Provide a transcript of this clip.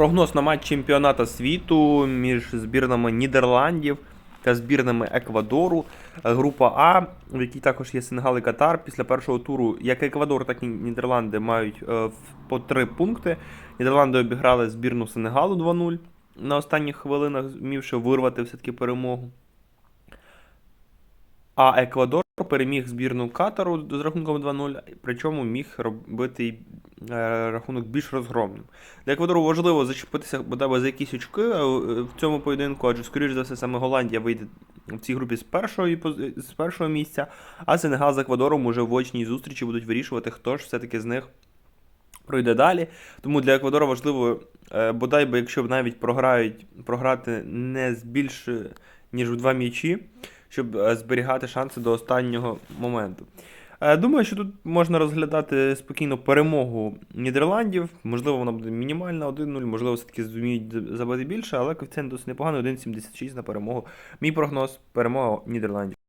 Прогноз на матч чемпіоната світу між збірнами Нідерландів та збірнами Еквадору. Е, Група А, в якій також є Сенегал і Катар. Після першого туру як Еквадор, так і Нідерланди мають е, по три пункти. Нідерланди обіграли збірну Сенегалу 2-0 на останніх хвилинах, зумівши вирвати все-таки перемогу. А Еквадор переміг збірну Катару з рахунком 2-0, причому міг робити рахунок більш розгромним. Для Еквадору важливо зачепитися бодай за якісь очки е, в цьому поєдинку, адже, скоріш за все, саме Голландія вийде в цій групі з першого, з першого місця, а Сенегал з Еквадором уже в очній зустрічі будуть вирішувати, хто ж все-таки з них пройде далі. Тому для Еквадора важливо, е, бодай би, якщо навіть програють, програти не з більше, ніж в два м'ячі, щоб е, зберігати шанси до останнього моменту. Е, Думаю, що тут можна розглядати спокійно перемогу Нідерландів. Можливо, вона буде мінімальна 1-0, можливо, все-таки зуміють забити більше, але коефіцієнт досить непоганий, 1,76 на перемогу. Мій прогноз перемога Нідерландів.